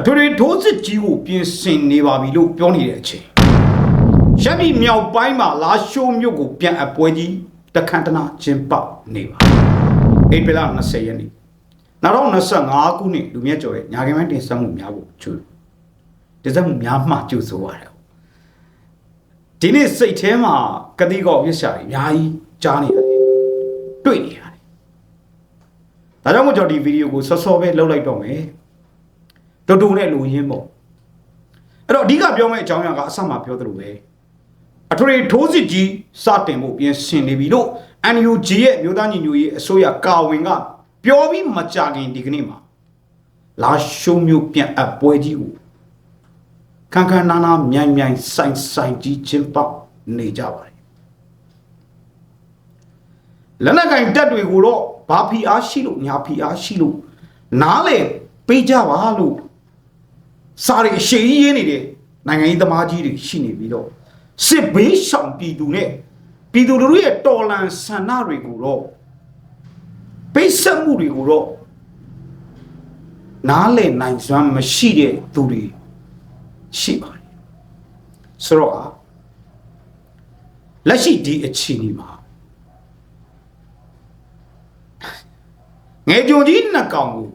အထွေထွေထိုးစစ်ကြီးကိုပြင်ဆင်နေပါပြီလို့ပြောနေတဲ့အချိန်ရှမ်းပြည်မြောက်ပိုင်းမှာလာရှိုးမြို့ကိုပြန်အပ်ပွဲကြီးတခန့်တနာကျင်းပနေပါဧပြီလ20ရက်နေ့2025ခုနှစ်လူမြတ်ကျော်ရဲ့ညာခင်ပိုင်းတင်ဆက်မှုများကိုကျူတင်ဆက်မှုများမှကျူဆိုရတယ်ဒီနေ့စိတ်ထဲမှာကတိကောက်ရစ်ရှာတွေအများကြီးကြားနေရတယ်တွေ့နေရတယ်ဒါကြောင့်မို့ကျွန်တော်ဒီဗီဒီယိုကိုဆော့ဆော့ပဲလုပ်လိုက်တော့မယ် တူတူနဲ့လူရင်းပေါ့အဲ့တော့အဓိကပြောမယ့်အကြောင်းအရာကအစမှပြောသလိုပဲအထွေထိုးစစ်ကြီးစတင်ဖို့ပြင်ဆင်နေပြီလို့ NUG ရဲ့မြို့သားညီညွတ်ရေးအစိုးရကာဝင်ကပြောပြီးမကြခင်ဒီကနေ့မှာလာရှုံးမျိုးပြန်အပ်ပွဲကြီးကိုခန်းခန်းနာနာမြိုင်မြိုင်ဆိုင်ဆိုင်ကြီးချင်းပေါက်နေကြပါတယ်လက်နက်ကင်တက်တွေကိုတော့ဘာဖီအားရှိလို့ညာဖီအားရှိလို့နားလေပေးကြပါလို့ စားရအရှိကြီးရင်းနေတဲ့နိုင်ငံရေးသမားကြီးတွေရှိနေပြီးတော့စစ်ဘေးရှောင်ပြည်သူနဲ့ပြည်သူတို့ရဲ့တော်လန်ဆန္ဒတွေကိုတော့ပိတ်ဆက်မှုတွေကိုတော့နားလည်နိုင်စွမ်းမရှိတဲ့သူတွေရှိပါတယ်ဆိုတော့อ่ะလက်ရှိဒီအခြေအနေမှာငယ်ကြုံကြီးနှစ်ကောင်ကို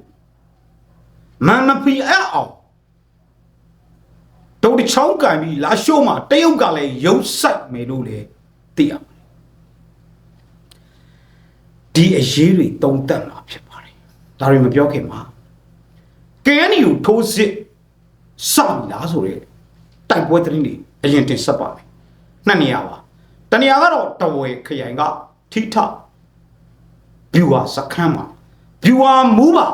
မန်မပီအအောင် တုံးတစ်ချောင်းကန်ပြီးလာရှိုးမှာတရုတ်ကလည်းရုပ်ဆိုင်မယ်လို့လေသိရပါတယ်ဒီအရေးတွေတုံးတက်မှာဖြစ်ပါတယ်ဒါတွေမပြောခင်မှာ KNU ထိုးစစ်စပြီလားဆိုရဲတိုက်ပွဲသတင်းတွေအရင်တင်ဆက်ပါမယ်နှစ်နေရာပါတနေရာကတော့တဝယ်ခရိုင်ကထိထဘျူဟာစခန်းမှာဘျူဟာမူးပါ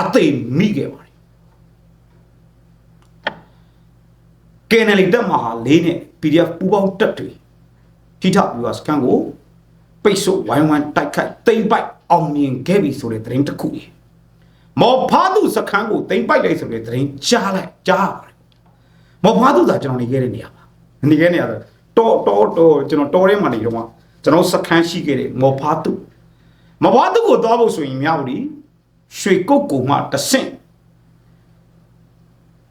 အသိမိခဲ့ပါတယ် KNL တက်မှာလေးနဲ့ PDF ပူပေါင်းတက်တွေထိထဘျူဟာစခန်းကိုပိတ်ဆို့ဝိုင်းဝန်းတိုက်ခိုက်တိမ့်ပိုက်အောင်မြင်ခဲ့ပြီဆိုတဲ့သတင်းတစ်ခုကြီးမော်ဖားသူစခန်းကိုတိမ့်ပိုက်လိုက်ဆိုတဲ့သတင်းကြားလိုက်ကြားပါတယ်မော်ဖားသူကကျွန်တော်နေခဲ့တဲ့နေရာပါနေခဲ့တဲ့နေရာတော့တော်တော်ကျွန်တော်တော်ထဲမှာနေတော့မှကျွန်တော်စခန်းရှိခဲ့တဲ့မော်ဖားသူမော်ဖားသူကိုသွားဖို့ဆိုရင်မြောက်ဒီရွှေကုတ်ကူမှတဆင့်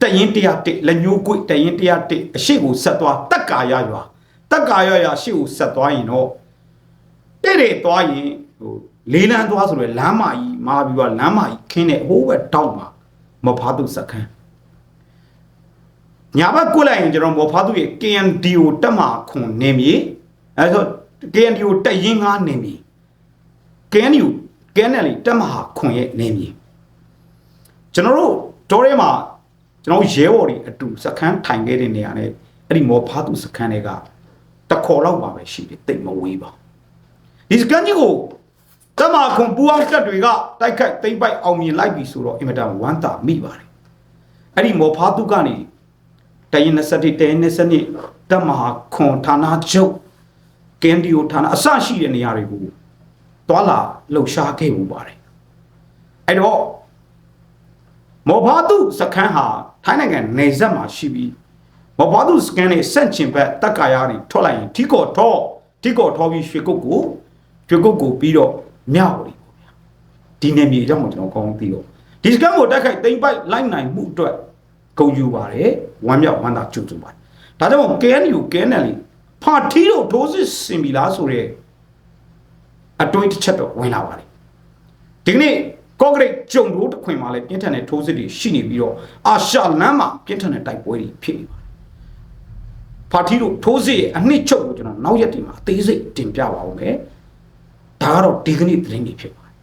တရင်တရားတစ်လက်ညှိုးကွေ့တရင်တရားတစ်အရှိကိုဆက်သွားတက်ကာရရွာတက်ကာရရွာရှေ့ကိုဆက်သွားရင်တော့တဲ့တဲ့သွားရင်ဟိုလေးလန်းသွားဆိုတော့လမ်းမကြီးမာပြီးတော့လမ်းမကြီးခင်းတဲ့ဟိုးဘက်တောက်မှာမဖားသူစခန်းညာဘက်ကိုလိုက်ရင်ကျွန်တော်မဖားသူရဲ့ KNDO တက်မှာခွန်နေမြေအဲဆို KNDO တက်ရင်ငါနေမြေ KNU KNL တက်မှာခွန်ရဲ့နေမြေကျွန်တော်တို့တော်ထဲမှာ ကျွန်တော်ရဲဘော်တွေအတူစခန်းထိုင်ခဲ့တဲ့နေရာနဲ့အဲ့ဒီမော်ဖားသူစခန်းတွေကတခေါ်လောက်ပါပဲရှိတယ်တိတ်မဝေးပါဒီစခန်းကြီးကိုတမခွန်ပူအောင်တက်တွေကတိုက်ခိုက်သိမ့်ပိုက်အောင်မြင်လိုက်ပြီဆိုတော့အင်မတန်ဝမ်းသာမိပါတယ်အဲ့ဒီမော်ဖားတုကနေတရင်21တရင်22တမဟာခွန်ဌာနချုပ်ကင်ဒီယိုဌာနအစရှိတဲ့နေရာတွေကိုတွာလာလှုပ်ရှားခဲ့မှုပါတယ်အဲ့တော့ မော်ဖားတုစခန်းဟာထိုင်းနိုင်ငံနေဆက်မှာရှိပြီးမော်ဖားတုစခန်းနဲ့ဆန့်ကျင်ဘက်တက်ကာယာတွေထွက်လိုက်ရင်ထီကော်ထောထီကော်ထောပြီးရွှေကုတ်ကိုရွှေကုတ်ကိုပြီးတော့မြောက်ရီပေါ့ဗျာဒီနယ်မြေအကြောင်းကိုကျွန်တော်ကောင်းကောင်းသိတော့ဒီစကမ်းကိုတက်ခိုက်တိမ့်ပိုက်လိုက်နိုင်မှုအတွက်ဂုဏ်ယူပါတယ်ဝမ်းမြောက်ဝမ်းသာကြိုဆိုပါတယ်ဒါကြောင့် KNU KNL ဖာထီတို့ထိုးစစ်ဆင်ပြီလားဆိုတော့အတွေးတစ်ချက်တော့ဝင်လာပါတယ်ဒီကနေ့ ကော့ဂရိတ်ကျုံတို့တခွင်မှာလည်းပြင်းထန်တဲ့ထိုးစစ်တွေရှိနေပြီးတော့အာရှလမ်းမှာပြင်းထန်တဲ့တိုက်ပွဲတွေဖြစ်နေပါတယ်ဖာထီတို့ထိုးစစ်ရဲ့အနှစ်ချုပ်ကိုကျွန်တော်နောက်ရက်ဒီမှာအသေးစိတ်တင်ပြပါဦးမယ်ဒါကတော့ဒီကနေ့သတင်းတွေဖြစ်ပါတယ်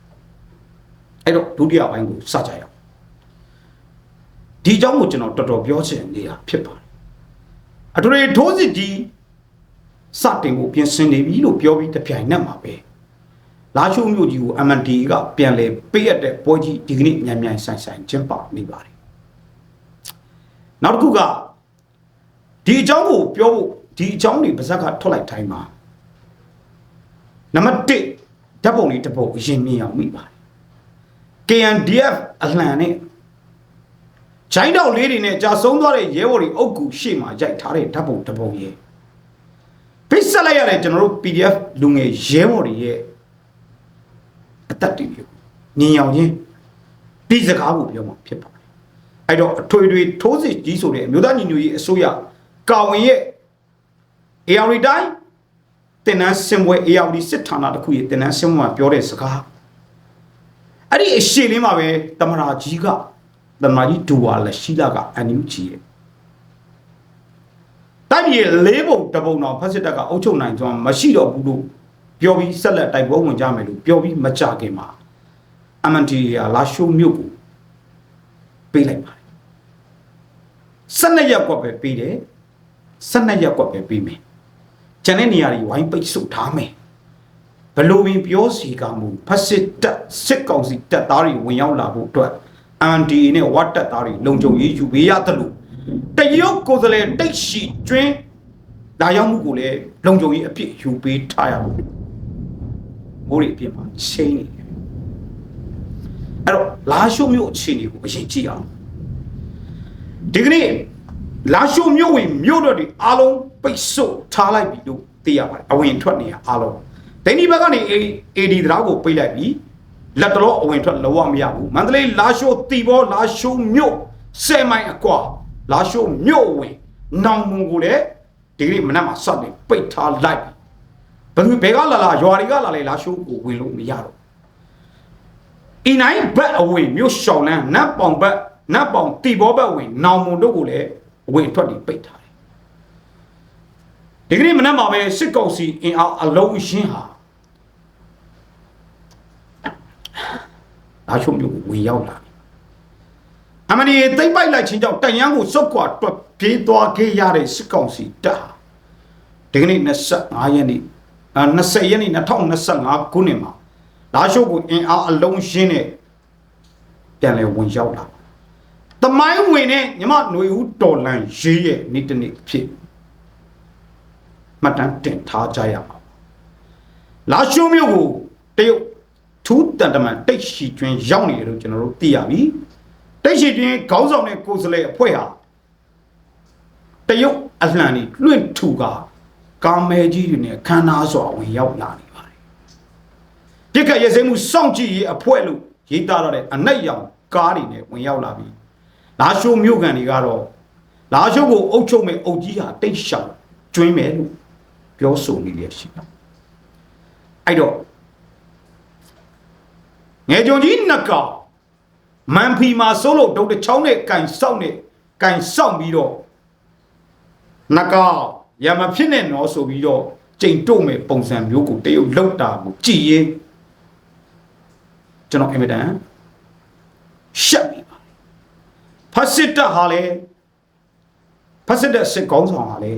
အဲ့တော့ဒုတိယပိုင်းကိုစကြရအောင်ဒီအကြောင်းကိုကျွန်တော်တော်တော်ပြောချင်နေတာဖြစ်ပါတယ်အထူးထိုးစစ်ကြီးစတင်ဖို့ပြင်ဆင်နေပြီလို့ပြောပြီးတပြိုင်နက်မှာပဲ လာချိုးမြို့ကြီးကို MND ကပြန်လဲပေးရတဲ့ပွဲကြီးဒီကနေ့မြန်မြန်ဆိုင်ဆိုင်ကျင်းပနေပါတယ်နောက်တစ်ခုကဒီအကြောင်းကိုပြောဖို့ဒီအကြောင်းတွေပါဇက်ကထွက်လိုက်တိုင်းမှာနံပါတ်1ဓာတ်ပုံလေးတစ်ပုဒ်အရင်မြင်အောင်မိပါတယ် KNDF အလှန်နဲ့ချိုင်းတောက်လေးတွေနဲ့ကြာဆုံးသွားတဲ့ရဲဘော်တွေအုပ်ကူရှေ့မှာရိုက်ထားတဲ့ဓာတ်ပုံတစ်ပုဒ်ရဲ့ဖိတ်ဆက်လိုက်ရတဲ့ကျွန်တော်တို့ PDF လူငယ်ရဲဘော်တွေရဲ့ အသက်တွေမျိုးညင်ရောင်ချင်းဒီစကားကိုပြောမှာဖြစ်ပါတယ်အဲ့တော့အထွေထွေထိုးစစ်ကြီးဆိုတဲ့အမျိုးသားညီညွတ်ရေးအစိုးရကာဝင်ရဲ့ AR တိုင်းတင်နန်းစင်ပွဲ AR စစ်ဌာနတစ်ခုရဲ့တင်နန်းစင်ပွဲမှာပြောတဲ့စကားအဲ့ဒီအရှိန်လေးမှာပဲတမရာကြီးကတမရာကြီးဒူဝါလက်ရှိလာကအန်ယူဂျီရဲ့တိုင်းပြည်လေးပုံတစ်ပုံတော့ဖက်စစ်တပ်ကအုပ်ချုပ်နိုင်စွမ်းမရှိတော့ဘူးလို့ ပြောပြီးဆက်လက်တိုက်ပွဲဝင်ကြမယ်လို့ပြောပြီးမကြခင်မှာအမန်တီယာလာရှိုးမြို့ကိုပေးလိုက်ပါတယ်၁၂ရက်ကွက်ပဲပေးတယ်၁၂ရက်ကွက်ပဲပေးမယ်ကျန်တဲ့နေရာတွေဝိုင်းပိတ်ဆို့ထားမယ်ဘလို့ပင်ပြောစီကမှုဖက်စစ်တပ်စစ်ကောင်စီတပ်သားတွေဝင်ရောက်လာဖို့အတွက်အန်ဒီနဲ့ဝတ်တပ်သားတွေလုံခြုံရေးယူပေးရတယ်လို့တရုတ်ကိုယ်စားလှယ်တိတ်ရှိကျွင်းလာရောက်မှုကိုလည်းလုံခြုံရေးအပြည့်ယူပေးထားရဖို့ မိုးရီအပြည့်မှာချိန်နေတယ်အဲ့တော့လာရှုံမျိုးအခြေအနေကိုအရင်ကြည့်အောင်ဒီကနေ့လာရှုံမျိုးဝင်မြို့တော်တွေအားလုံးပိတ်ဆို့ထားလိုက်ပြီလို့သိရပါတယ်အဝင်ထွက်နေရအားလုံးဒိန်းဒီဘက်ကနေ AD တရားကိုပိတ်လိုက်ပြီလက်တော်အဝင်ထွက်လောရမရဘူးမန္တလေးလာရှိုးတီဘောလာရှိုးမြို့ဆယ်မိုင်အကွာလာရှိုးမြို့ဝင်နောင်မုံကိုလည်းဒီကနေ့မနက်မှာစတင်ပိတ်ထားလိုက် ဘယ်သူဘယ်ကလာလာရွာတွေကလာလေလာရှိုးကိုဝင်လို့မရတော့အင်းနိုင်ဘက်အဝင်မြို့ရှောင်းလန်းနတ်ပေါင်ဘက်နတ်ပေါင်တီဘောဘက်ဝင်နောင်မုံတို့ကိုလည်းအဝင်ထွက်ပြီးပိတ်ထားတယ်ဒီကနေ့မနက်မှာပဲစစ်ကောင်စီအင်အားအလုံးရှင်းဟာလာချုံမျိုးကိုဝင်ရောက်လာတယ်အမနီသိမ့်ပိုက်လိုက်ခြင်းကြောင့်တန်ရန်ကိုစုတ်ကွာတွက်ပြေးသွားခဲ့ရတဲ့စစ်ကောင်စီတပ်ဟာဒီကနေ့25ရက်နေ့အာ 20ရက်နေ့2025ခုနှစ်မှာလာရှိုးကိုအင်အားအလုံးရှင်းနဲ့ပြန်လဲဝင်ရောက်လာတမိုင်းဝင်နဲ့ညီမຫນွေဦးတော်လန်ရေးရဲ့နေ့တစ်နေ့ဖြစ်မှတ်တမ်းတင်ထားကြရအောင်လာရှိုးမြို့ကိုတရုတ်ထူးတန်တမန်တိတ်ရှိကျွင်းရောက်နေတယ်လို့ကျွန်တော်တို့သိရပြီတိတ်ရှိကျွင်းခေါင်းဆောင်တဲ့ကိုယ်စားလှယ်အဖွဲ့ဟာတရုတ်အလှန်ကြီးလွင့်ထူက ကာမဲကြီးတွေနဲ့ခန္ဓာစွာဝင်ရောက်လာနေပါတယ်ပြစ်ခတ်ရဲစဲမှုစောင့်ကြည့်ရေးအဖွဲ့လို့ရေးသားရတဲ့အနက်ရောင်ကားတွေနဲ့ဝင်ရောက်လာပြီလာရှိုးမြို့ကန်တွေကတော့လာရှိုးကိုအုပ်ချုပ်မဲ့အုပ်ကြီးဟာတိတ်ရှောင်ကျွင်းမယ်လို့ပြောဆိုနေရရှိတယ်အဲ့တော့ငယ်ကြုံကြီးနှစ်ကောင်မန်ဖီမှာစိုးလို့ဒုတ်တချောင်းနဲ့ကန်ဆောက်နဲ့ကန်ဆောက်ပြီးတော့နှစ်ကောင် ရမဖြစ်နဲ့နော်ဆိုပြီးတော့ကြိမ်တို့မဲ့ပုံစံမျိုးကိုတရုတ်လောက်တာကိုကြည်ရင်ကျွန်တော်အင်မတန်ရှက်ပြီပါဖတ်စစ်တပ်ဟာလေဖတ်စစ်တပ်စစ်ကောင်းဆောင်ဟာလေ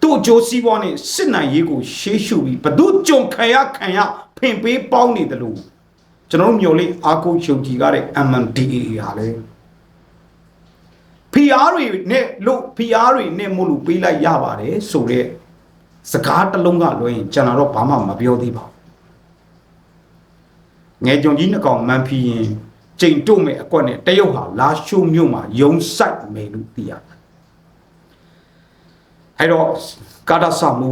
သူ့အကျိုးစီးပွားနဲ့စစ်နိုင်ရေးကိုရှေးရှုပြီးဘသူကြုံခံရခံရဖင်ပေးပေါင်းနေတယ်လို့ကျွန်တော်တို့မျိုးလေးအာကိုယုံကြည်ကားတဲ့ MNDAA ဟာလေ PR တွေနဲ့လို့ PR တွေနဲ့မို့လို့ပေးလိုက်ရပါတယ်ဆိုတော့စကားတစ်လုံးကလွှဲရင်ကျွန်တော်တော့ဘာမှမပြောသေးပါဘူးငယ်ကြုံကြီးနှစ်ကောင်မန်ဖီရင်ကျိန်တို့မဲ့အကွက်နဲ့တရုတ်ဟာလာရှိုးမြို့မှာယုံဆိုင်မယ်လို့သိရတယ်အဲ့တော့ကာတာဆာမူ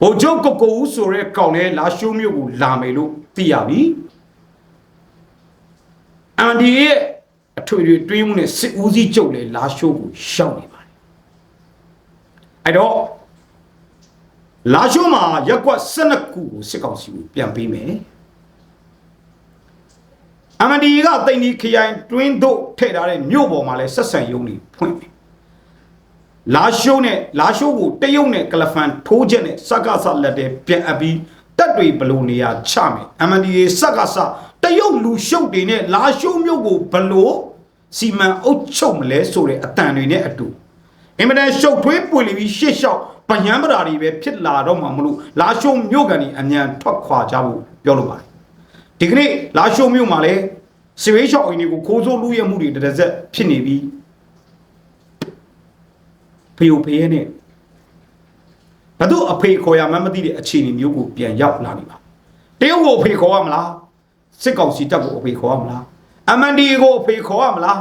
ဘိုဂျုတ်ကိုကိုဦးဆိုရဲကောင်လဲလာရှိုးမြို့ကိုလာမယ်လို့သိရပြီအန်ဒီရဲ့ အထွေထွေတွေးမှုနဲ့စစ်ဦးစီးချုပ်လဲလာရှိုးကိုရှောက်နေပါတယ်အဲ့တော့လာရှိုးမှာရက်ကွက်12ခုကိုစစ်ကောင်စီကိုပြန်ပေးမယ်အမဒီကတိန်ဒီခရိုင်တွင်းတို့ထည့်ထားတဲ့မြို့ပေါ်မှာလဲဆက်ဆံရုံးတွေဖွင့်တယ်လာရှိုးနဲ့လာရှိုးကိုတရုတ်နဲ့ကလဖန်ထိုးချက်နဲ့စကားဆလက်တဲ့ပြန်အပ်ပြီးတက်တွေဘလို့နေရာချမယ်အမဒီစကားဆတရုတ်လူရှုပ်တွေနဲ့လာရှိုးမြို့ကိုဘလို့ စီမံအုပ်ချုပ်မလဲဆိုတဲ့အတန်တွေနဲ့အတူအင်မတန်ရှုပ်ထွေးပွေလီပြီးရှေ့လျှောက်ဗယံပရာတွေပဲဖြစ်လာတော့မှမလို့လာရှိုးမြို့ကန်ကြီးအမြန်ထွက်ခွာကြဖို့ပြောလိုပါတယ်ဒီကနေ့လာရှိုးမြို့မှာလဲစီဝေးရှောက်အင်းတွေကိုခိုးဆိုးလူရဲမှုတွေတရဇက်ဖြစ်နေပြီးဖေယိုဖေးနဲ့ဘသူအဖေခေါ်ရမှမသိတဲ့အခြေအနေမျိုးကိုပြန်ရောက်လာနေပါတရုတ်ကိုအဖေခေါ်ရမလားစစ်ကောင်စီတပ်ကိုအဖေခေါ်ရမလား အမန်ဒီကိုအဖေခေါ်ရမလား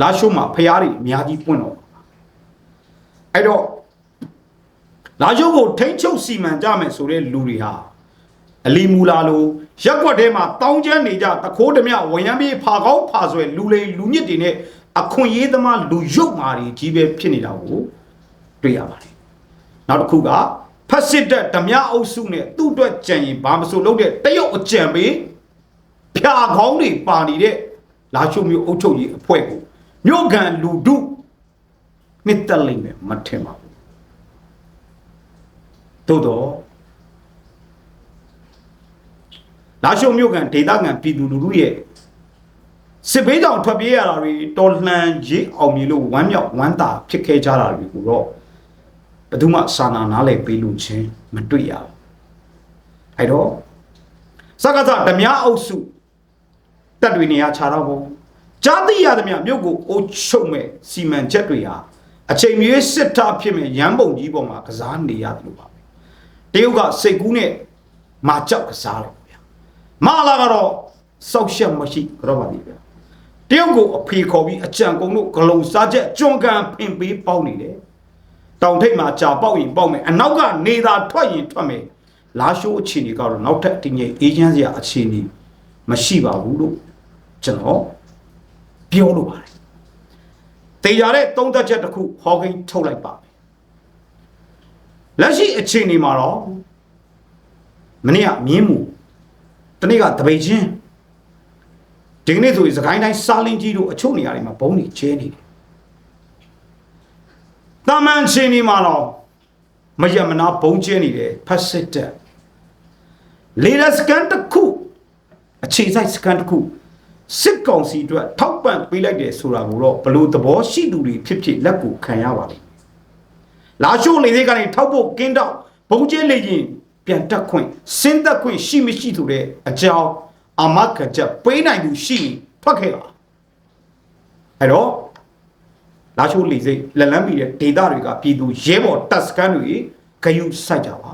လာရှုံးမှာဖျားတွေအများကြီးပွင့်တော့အဲ့တော့လာရှုံးကိုထိမ့်ချုပ်စီမံကြမယ်ဆိုတဲ့လူတွေဟာအလီမူလာလိုရက်ွက်ထဲမှာတောင်းကျမ်းနေကြတခိုးဓမြဝရမ်းပြေးဖာကောင်းဖာဆွဲလူလိမ်လူညစ်တွေနဲ့အခွင့်အရေးသမားလူရုပ်မာတွေကြီးပဲဖြစ်နေတာကိုတွေ့ရပါတယ်နောက်တစ်ခုကဖက်စစ်တပ်ဓမြအုပ်စုနဲ့သူ့အတွက်ကြံရင်ဘာမဆိုလုပ်တဲ့တရုတ်အကြံပေး ဖြာကောင်းတွေပါနေတဲ့လာရှုမျိုးအုပ်ချုပ်ရေးအဖွဲ့ကိုမြို့ကန်လူဒုနှစ်သက်လိမ့်မယ်မထင်ပါဘူးသို့တော့လာရှုမြို့ကန်ဒေသခံပြည်သူလူထုရဲ့စစ်ဘေးကြောင့်ထွက်ပြေးရတာတွေတော်လှန်ရေးအောင်မြေလို့ဝမ်းမြောက်ဝမ်းသာဖြစ်ခဲ့ကြတာတွေကိုတော့ဘယ်သူမှစာနာနားလည်ပေးလို့ချင်းမတွေ့ရဘူးအဲတော့စကားစဓမြအုပ်စု တက်တွေနေရာခြားတော့ဘောကြားသိရသမျှမြို့ကိုအိုးချုပ်မဲ့စီမံချက်တွေဟာအချိန်မြေစစ်တာဖြစ်မဲ့ရန်ပုံကြီးပေါ်မှာကစားနေရတယ်လို့ပါပဲတရုတ်ကစိတ်ကူးနဲ့မာကြောက်ကစားတယ်ဗျာမလာကတော့စောက်ရှက်မရှိတော့ပါဘူးဗျာတရုတ်ကိုအဖေခေါ်ပြီးအကြံကုန်တို့ဂလုံစားချက်ကြွန်ကန်ဖင်ပေးပေါက်နေတယ်တောင်ထိပ်မှာကြာပေါက်ရင်ပေါက်မယ်အနောက်ကနေသာထွက်ရင်ထွက်မယ်လာရှိုးအခြေအနေကတော့နောက်ထပ်တည်ငြိမ်အေဂျင့်စရာအခြေအနေမရှိပါဘူးလို့ ကျွန်တော်ပြောလိုပါတယ်တေရတဲ့သုံးသက်ချက်တစ်ခုဟောကိန်းထုတ်လိုက်ပါမယ်လက်ရှိအခြေအနေမှာတော့မနေ့ကမြင်းမှုတနေ့ကတပိတ်ချင်းဒီကနေ့ဆိုရင်စကိုင်းတိုင်းစာလင်းကြီးတို့အချို့နေရာတွေမှာဘုံတွေကျဲနေတယ်။တာမန်ချင်းဒီမှာတော့မရမနာဘုံကျဲနေတယ်ဖတ်စစ်တက်လေဒစကန်တစ်ခုအခြေဆိုင်စကန်တစ်ခု စစ်ကောင်စီအတွက်ထောက်ပံ့ပေးလိုက်တယ်ဆိုတာကိုတော့ဘလို့သဘောရှိသူတွေဖြစ်ဖြစ်လက်ကိုခံရပါလိမ့်မယ်။လာရှိုးလေသေးကနေထောက်ဖို့ကင်းတော့ဘုံကျဲလေရင်ပြန်တက်ခွင့်စင်းသက်ခွင့်ရှိမရှိဆိုတဲ့အကြောင်းအမကချက်ပေးနိုင်သူရှိရင်ထွက်ခဲ့ပါအဲ့တော့လာချိုးလီစိတ်လက်လန်းပြီးတဲ့ဒေတာတွေကပြည်သူရဲဘော်တပ်စခန်းတွေဂယုစိုက်ကြပါ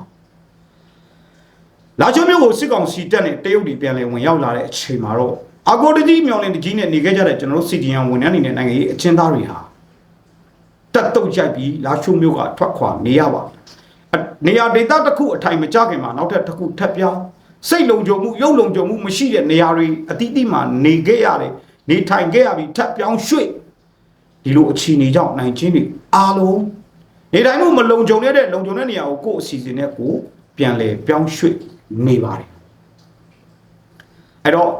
လာချိုးမျိုးကိုစစ်ကောင်စီတက်နဲ့တရုတ်တွေပြန်လဲဝင်ရောက်လာတဲ့အချိန်မှာတော့ အကိုတကြီးမြောင်လင်းတကြီးနဲ့နေခဲ့ကြတဲ့ကျွန်တော်တို့စီဒီယန်ဝန်ထမ်းတွေနဲ့နိုင်ငံရေးအချင်းသားတွေဟာတက်တုတ်ရိုက်ပြီးလာချိုးမျိုးကထွက်ခွာနေရပါနေရာဒေတာတစ်ခုအထိုင်မကြခင်မှာနောက်ထပ်တစ်ခုထပ်ပြောင်းစိတ်လုံခြုံမှုရုပ်လုံခြုံမှုမရှိတဲ့နေရာတွေအတိအတိမှနေခဲ့ရတယ်နေထိုင်ခဲ့ရပြီးထပ်ပြောင်းရွှေ့ဒီလိုအခြေအနေကြောင့်နိုင်ချင်းတွေအားလုံးနေတိုင်းမှုမလုံခြုံတဲ့လုံခြုံတဲ့နေရာကိုကိုယ့်အစီအစဉ်နဲ့ကိုပြန်လဲပြောင်းရွှေ့နေပါတယ်အဲ့တော့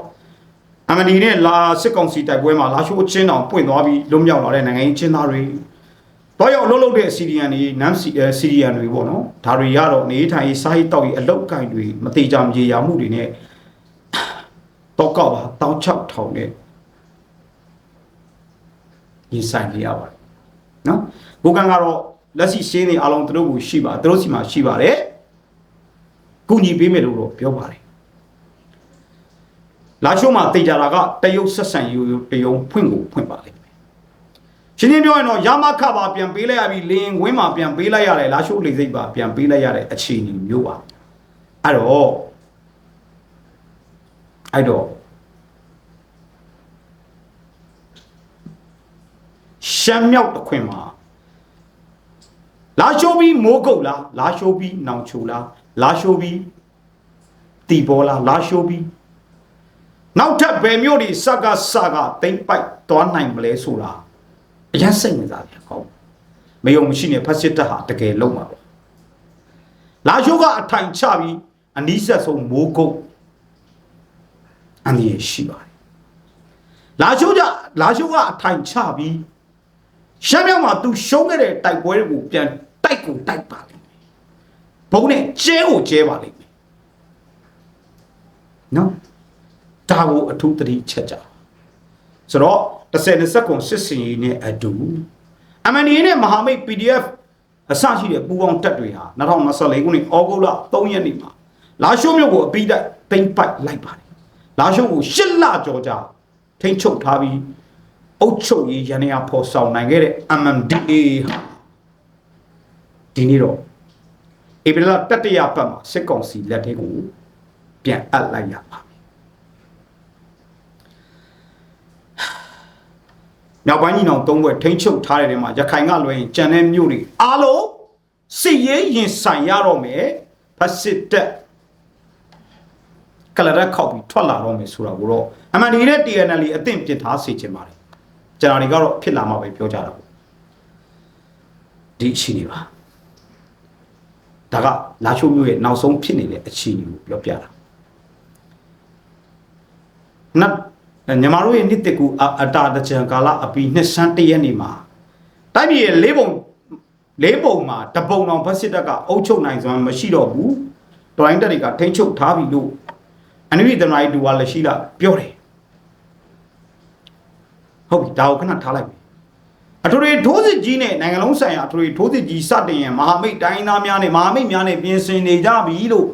အမဒီနဲ့လာစစ်ကောင်စီတိုက်ပွဲမှာလာရှိုးချင်းတောင်ပွင့်သွားပြီးလွတ်မြောက်လာတဲ့နိုင်ငံရေးချင်းသားတွေတော့ရောက်လှုပ်လှုပ်တဲ့စီရီယန်တွေနမ်စီစီရီယန်တွေပေါ့နော်ဒါတွေရတော့နေထိုင်ရေးစားရေးတောက်ရေးအလောက်ကင်တွေမတိကြမကြေရမှုတွေနဲ့တော့ကောက်ပါတောင်းချောက်ထောင်နဲ့ညီဆိုင်နေရပါတယ်နော်ဘုကန်ကတော့လက်ရှိရှင်းနေအားလုံးသူတို့ကိုရှိပါသူတို့စီမှာရှိပါတယ်ကုညီပေးမယ်လို့တော့ပြောပါတယ် လာရှိုးမှာတေကြတာကတရုတ်ဆက်ဆံရေးတရုံဖွင့်ကိုဖွင့်ပါလိမ့်မယ်ရှင်းရှင်းပြောရင်တော့ရမခပါပြန်ပေးလိုက်ရပြီလင်းဝင်းမှာပြန်ပေးလိုက်ရတယ်လာရှိုးလေစိတ်ပါပြန်ပေးလိုက်ရတဲ့အခြေအနေမျိုးပါအဲ့တော့အဲ့တော့ရှမ်းမြောက်တစ်ခွင်မှာလာရှိုးပြီးမိုးကုတ်လားလာရှိုးပြီးနောင်ချိုလားလာရှိုးပြီးတီဘောလားလာရှိုးပြီး နောက်ထပ်ဘယ်မျိုးတွေစကစကတိမ့်ပိုက်သွားနိုင်မလဲဆိုတာအရင်စိတ်ဝင်စားတယ်ကောင်းမယုံမရှိနဲ့ဖက်စစ်တပ်ဟာတကယ်လုံးမှာပဲလာရှိုးကအထိုင်ချပြီးအနီးဆက်ဆုံးမိုးကုတ်အန်ဒီရရှိပါတယ်လာရှိုးကြလာရှိုးကအထိုင်ချပြီးရှမ်းမြောက်မှာသူရှုံးခဲ့တဲ့တိုက်ပွဲတွေကိုပြန်တိုက်ကိုတိုက်ပါလိမ့်မယ်ဘုံနဲ့ကျဲကိုကျဲပါလိမ့်မယ်နော် ဒါကိုအထူးသတိချက်ကြဆိုတော့30 20ကွန်စစ်စင်ရေးနဲ့အတူ MNA နဲ့မဟာမိတ် PDF အစရှိတဲ့ပူပေါင်းတက်တွေဟာ2024ခုနှစ်ဩဂုတ်လ3ရက်နေ့မှာလာရှိုးမြို့ကိုအပိတိုက်တိမ့်ပိုက်လိုက်ပါတယ်လာရှိုးကိုရှစ်လကြော်ကြာထိမ့်ချုပ်ထားပြီးအုတ်ချုပ်ရေးရန်ရဖော်ဆောင်နိုင်ခဲ့တဲ့ MMDA ဟာဒီနေ့တော့ဧပြီလတတိယပတ်မှာစစ်ကောင်စီလက်ထဲကိုပြန်အပ်လိုက်ရပါ မြောက်ပိုင်းညီနောင်သုံးဘွဲ့ထိမ့်ချုပ်ထားတဲ့နေရာမှာရခိုင်ကလွှဲရင်ကြံတဲ့မြို့တွေအားလုံးစစ်ရေးရင်ဆိုင်ရတော့မယ်ဖက်စစ်တက်ကလရက်ခောက်ပြီးထွက်လာတော့မယ်ဆိုတာကိုတော့အမှန်ဒီနဲ့ TNL အသင့်ပြစ်ထားစေချင်ပါတယ်ကျွန်တော်တွေကတော့ဖြစ်လာမှပဲပြောကြတာပေါ့ဒီအချိန်နေပါဒါကလာချိုးမျိုးရဲ့နောက်ဆုံးဖြစ်နေတဲ့အခြေအနေကိုပြောပြတာနတ် ညီမတို့ရဲ့နှစ်တက်ကူအအတာတကြံကာလအပီနှစ်ဆန်းတရက်နေမှာတိုင်းပြည်ရဲ့လေးပုံလေးပုံမှာတပုံတော်ဖက်စစ်တပ်ကအုပ်ချုပ်နိုင်စွမ်းမရှိတော့ဘူးတော်တိုင်းတက်တွေကထိန်းချုပ်ထားပြီလို့အနိဝိတနာရီဒူဝါလက်ရှိလာပြောတယ်ဟုတ်ပြီဒါကိုခဏထားလိုက်ပြီအထွေထွေထိုးစစ်ကြီးနဲ့နိုင်ငံလုံးဆိုင်ရာအထွေထွေထိုးစစ်ကြီးစတင်ရင်မဟာမိတ်တိုင်းသားများနဲ့မဟာမိတ်များနဲ့ပြင်ဆင်နေကြပြီလို့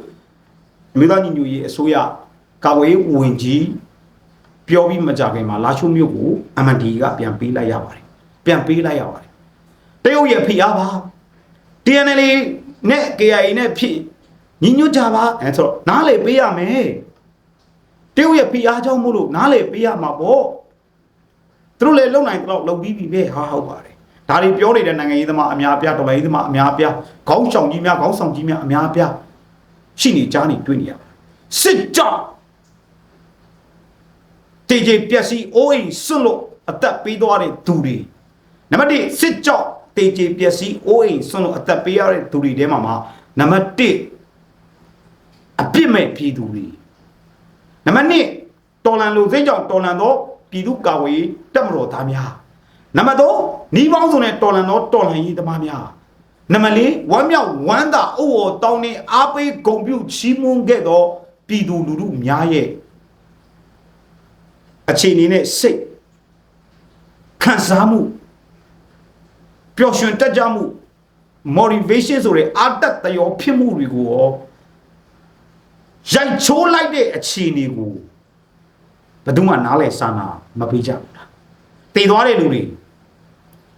အမျိုးသားညီညွတ်ရေးအစိုးရကာကွယ်ရေးဝန်ကြီး ပြောပြီးမကြခင်မှာလာချိုးမြို့ကို MND ကပြန်ပေးလိုက်ရပါတယ်ပြန်ပေးလိုက်ရပါတယ်တရုတ်ရဲ့ဖိအားပါ TNL နဲ့ KIA နဲ့ဖြစ်ညီညွတ်ကြပါအဲဆိုတော့နားလေပေးရမယ်တရုတ်ရဲ့ဖိအားကြောင့်မို့လို့နားလေပေးရမှာပေါ့သူတို့လည်းလုံနိုင်တော့လုံပြီးပြီပဲဟာဟုတ်ပါတယ်ဒါတွေပြောနေတဲ့နိုင်ငံရေးသမားအများအပြားတော်လိုင်းရေးသမားအများအပြားခေါင်းဆောင်ကြီးများခေါင်းဆောင်ကြီးများအများအပြားရှိနေကြားနေတွေ့နေရပါတယ်စစ်ကြောင့် တေဂျေပျက်စီးအိုးအိမ်စွန့်လို့အသက်ပေးသွားတဲ့သူတွေနံပါတ်1စစ်ကြောင့်တေဂျေပျက်စီးအိုးအိမ်စွန့်လို့အသက်ပေးရတဲ့သူတွေထဲမှာမှာနံပါတ်1အပြစ်မဲ့ပြည်သူတွေနံပါတ်2တော်လန်လူစိတ်ကြောင့်တော်လန်သောပြည်သူကာဝေးတက်မတော်သားများနံပါတ်3နှီးပေါင်းစုံနဲ့တော်လန်သောတော်လန်ရေးသမားများနံပါတ်4ဝမ်းမြောက်ဝမ်းသာအုပ်ဝတောင်းနေအားပေးဂုံပြုချီးမွမ်းခဲ့သောပြည်သူလူထုများရဲ့ အခြေအနေနဲ့စိတ်ခံစားမှုပျော်ရွှင်တက်ကြမှု motivation ဆိုတဲ့အာတတ်တရောဖြစ်မှုတွေကိုရောရိုက်ချိုးလိုက်တဲ့အခြေအနေကိုဘယ်သူမှနားလဲစာနာမပေးကြဘူးလားတည်သွားတဲ့လူတွေ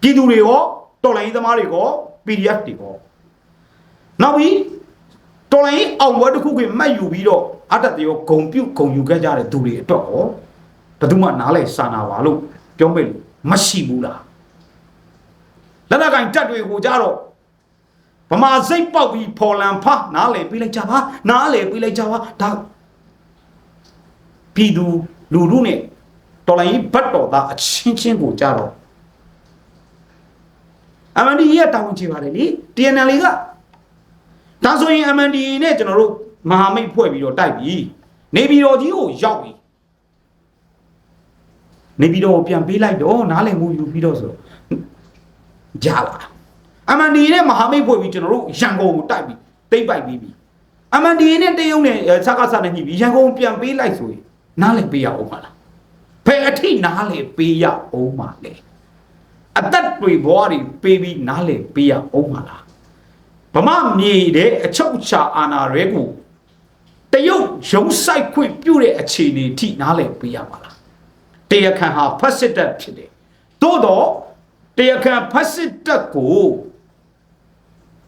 ပြည်သူတွေရောတော်လိုင်းသမားတွေရော PDF တွေရောနောက်ပြီးတော်လိုင်းအောင်ပွဲတစ်ခုကမှတ်ယူပြီးတော့အတ္တတရောဂုံပြုတ်ဂုံယူခဲ့ကြတဲ့သူတွေအတွက်ရော ဘယ်သူမှနားလဲစာနာပါလို့ပြောမဲ့လို့မရှိဘူးလားလက်နက်ကင်တက်တွေကိုကြတော့ဗမာစိတ်ပေါက်ပြီးဖော်လန်ဖနားလေပေးလိုက်ကြပါနားလေပေးလိုက်ကြပါဒါပြည်သူလူလူနဲ့တော်လိုင်းဘတ်တော်သားအချင်းချင်းကိုကြတော့အမန်ဒီရတောင်းချပါတယ်လေ TNL ကဒါဆိုရင်အမန်ဒီနဲ့ကျွန်တော်တို့မဟာမိတ်ဖွဲ့ပြီးတော့တိုက်ပြီနေပြည်တော်ကြီးကိုရောက်ပြီ နေပြည်တော်ကိုပြန်ပေးလိုက်တော့နားလည်မှုယူပြီးတော့ဆိုတော့ကြလာအမန်ဒီနဲ့မဟာမိတ်ဖွဲ့ပြီးကျွန်တော်တို့ရန်ကုန်ကိုတိုက်ပြီးတိတ်ပိုက်ပြီးပြီအမန်ဒီနဲ့တရုတ်နဲ့စကားစနဲ့ညှိပြီးရန်ကုန်ပြန်ပေးလိုက်ဆိုရင်နားလည်ပေးရအောင်ပါလားဖယ်အထိနားလည်ပေးရအောင်ပါလေအသက်တွေဘွားတွေပေးပြီးနားလည်ပေးရအောင်ပါလားဗမာမြေတဲ့အချုပ်ချာအာဏာရဲကိုတရုတ်ရုံးဆိုင်ခွင့်ပြုတဲ့အခြေအနေထိနားလည်ပေးရပါလား တရားခံဟာဖက်စစ်တပ်ဖြစ်တယ်သို့တော့တရားခံဖက်စစ်တပ်ကို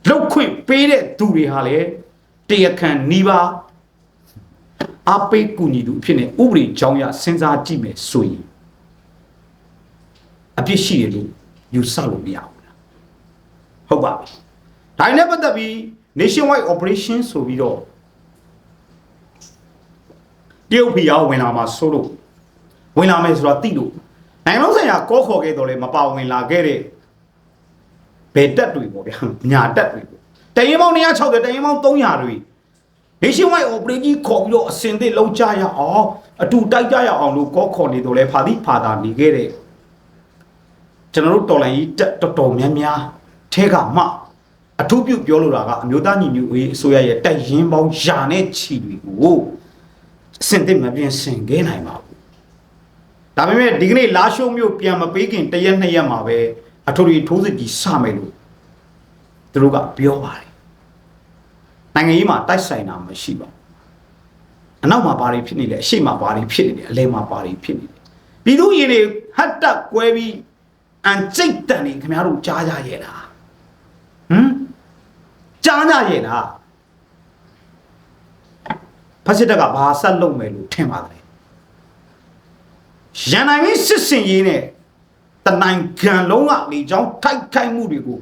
လောက်ခွင့်ပေးတဲ့သူတွေဟာလေတရားခံနီးပါးအပိတ်ကူညီသူအဖြစ်နဲ့ဥပဒေကြောင်းရစဉ်းစားကြည့်မယ်ဆိုရင်အပြစ်ရှိတယ်လို့ယူဆလို့မရဘူးလားဟုတ်ပါပြီဒါနဲ့ပတ်သက်ပြီး nationwide operation ဆိုပြီးတော့တရုတ်ပြည်အောင်ဝင်လာမှာဆိုလို့ ဝင်လာမယ်ဆိုတော့တိလို့နိုင်ငံလုံးဆိုင်ရာကောခေါ်ခဲ့တော့လေမပါဝင်လာခဲ့တဲ့ဘယ်တက်တွေပေါ့ဗျာညာတက်တွေပေါ့တရင်ပေါင်း160တရင်ပေါင်း300တွေ nationwide operation ခေါ်ပြီးတော့အစင်သစ်လုံးကြရအောင်အတူတိုက်ကြရအောင်လို့ကောခေါ်နေတော့လေဖာတိဖာတာနေခဲ့တဲ့ကျွန်တော်တို့တော်လိုင်းကြီးတက်တော်တော်များများထဲကမှအထူးပြုပြောလိုတာကအမျိုးသားညီညွတ်ရေးအစိုးရရဲ့တိုက်ရင်ပေါင်းယာနဲ့ချီတွေကိုအစင်သစ်မပြင်းစင်ခဲ့နိုင်ပါဘူး ဒါပေမဲ့ဒီကနေ့လာရှုံမျိုးပြန်မပေးခင်တရက်နှစ်ရက်မှာပဲအထွေထွေထိုးစစ်ကြီးစမယ်လို့သူတို့ကပြောပါတယ်နိုင်ငံရေးမှာတိုက်ဆိုင်တာမရှိပါဘူးအနောက်မှာဘာတွေဖြစ်နေလဲအရှိမှာဘာတွေဖြစ်နေလဲအလဲမှာဘာတွေဖြစ်နေလဲပြည်သူရင်တွေဟတ်တက်ကွဲပြီးအန်ကျိတ်တန်နေခင်ဗျားတို့ကြားကြရဲ့လားဟမ်ကြားကြရဲ့လားဖက်စစ်တပ်ကဘာဆက်လုပ်မယ်လို့ထင်ပါတယ် ရန်နိုင်ရေးစစ်စင်ရေးနဲ့တနိုင်ငံလုံးကလေကြောင်းထိုက်ခိုက်မှုတွေကို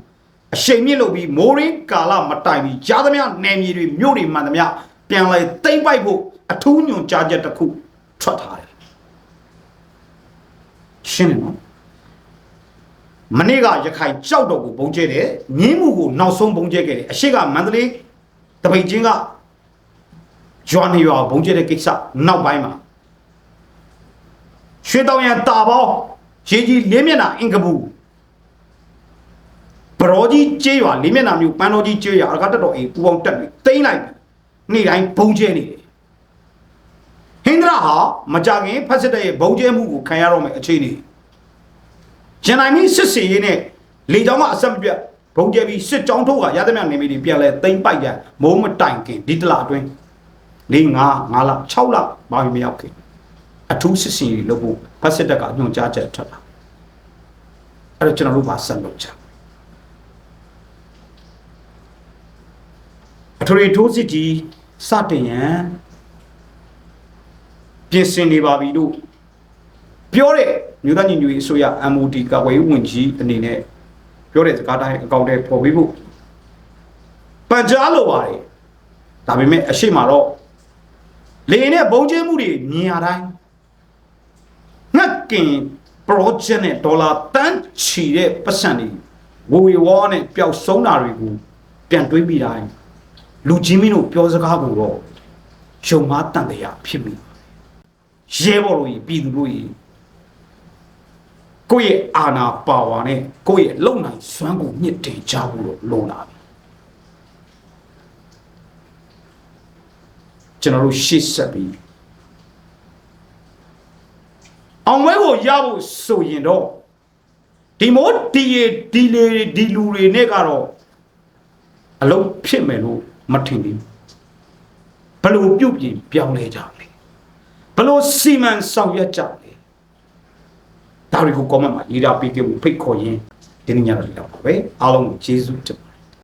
အရှိန်မြင့်လုပ်ပြီးမိုးရင်းကာလမတိုင်ပြီးကြားသမျှနယ်မြေတွေမြို့တွေမှန်သမျှပြန်လဲတိမ့်ပိုက်ဖို့အထူးညွန်ကြားချက်တစ်ခုထွက်ထားတယ်ရှင်းတယ်နော်မနေ့ကရခိုင်ကြောက်တော့ကိုဘုံကျဲတယ်ငင်းမှုကိုနောက်ဆုံးဘုံကျဲခဲ့တယ်အရှိကမန္တလေးတပိတ်ချင်းကရွာနေရွာဘုံကျဲတဲ့ကိစ္စနောက်ပိုင်းမှာ ရွှေတောင်ရန်တာပေါရေးကြီးလေးမျက်နှာအင်္ဂဘူးပရောကြီးကျေးရွာလေးမျက်နှာမျိုးပန်းတော်ကြီးကျေးရွာအကားတက်တော်အိမ်ပူပေါင်းတက်ပြီးတိမ့်လိုက်နေ့တိုင်းဘုံကျဲနေတယ်ဟင်္ဒရာဟာမကြခင်ဖက်စစ်တဲ့ရဲ့ဘုံကျဲမှုကိုခံရတော့မယ်အခြေအနေဂျန်နိုင်မီစစ်စီရေးနဲ့လေကြောင်းကအဆက်မပြတ်ဘုံကျဲပြီးစစ်ကြောင်းထုတ်ကရသမျှနေမိတွေပြန်လဲတိမ့်ပိုက်ရမိုးမတိုင်ခင်ဒီတလအတွင်း၄၅၅လ6လဘာမှမရောက်ခင် အထူးစစ်စီရေးလုပ်ဖို့ဖက်စစ်တပ်ကညွှန်ကြားချက်ထွက်လာအဲ့တော့ကျွန်တော်တို့ပါဆက်လုပ်ချင်အထူးထိုးစစ်ကြီးစတင်ရန်ပြင်ဆင်နေပါပြီလို့ပြောတဲ့မြို့သားညီညွတ်ရေးအစိုးရ MOD ကာကွယ်ရေးဝန်ကြီးအနေနဲ့ပြောတဲ့စကားတိုင်းအကောင့်ထဲပေါ်ပေးဖို့ပန်ကြားလိုပါတယ်ဒါပေမဲ့အရှိမတော့လေနဲ့ဘုံကျဲမှုတွေမြင်ရတိုင်း ငှက်ကင် project နဲ့ဒေါ်လာတန်းချီတဲ့ပတ်စံတွေဝေဝေဝါးနဲ့ပျောက်ဆုံးတာတွေကိုပြန်တွေးပြီးတိုင်းလူချင်းမင်းတို့ပြောစကားကိုတော့ယုံမားတန်တရားဖြစ်မိရဲဘော်တို့ကြီးပြည်သူတို့ကြီးကိုယ့်ရဲ့အာနာပါဝါနဲ့ကိုယ့်ရဲ့လုံနိုင်စွမ်းကိုမြင့်တင်ကြဖို့လို့လိုလာပြီကျွန်တော်တို့ရှေ့ဆက်ပြီး အောင်မဲကိုရဖို့ဆိုရင်တော့ဒီမို့ဒီရဒီလေဒီလူတွေနဲ့ကတော့အလုံးဖြစ်မယ်လို့မထင်ဘူးဘယ်လို့ပြုတ်ပြင်ပြောင်းလဲကြလဲဘယ်လို့စီမံဆောင်ရွက်ကြလဲဒါတွေကို comment မှာရေးတာပေးခဲ့ဖို့ဖိတ်ခေါ်ရင်းဒီနေ့ညတော့ဒီတော့ပါပဲအားလုံးကိုကျေးဇူးတင်ပါ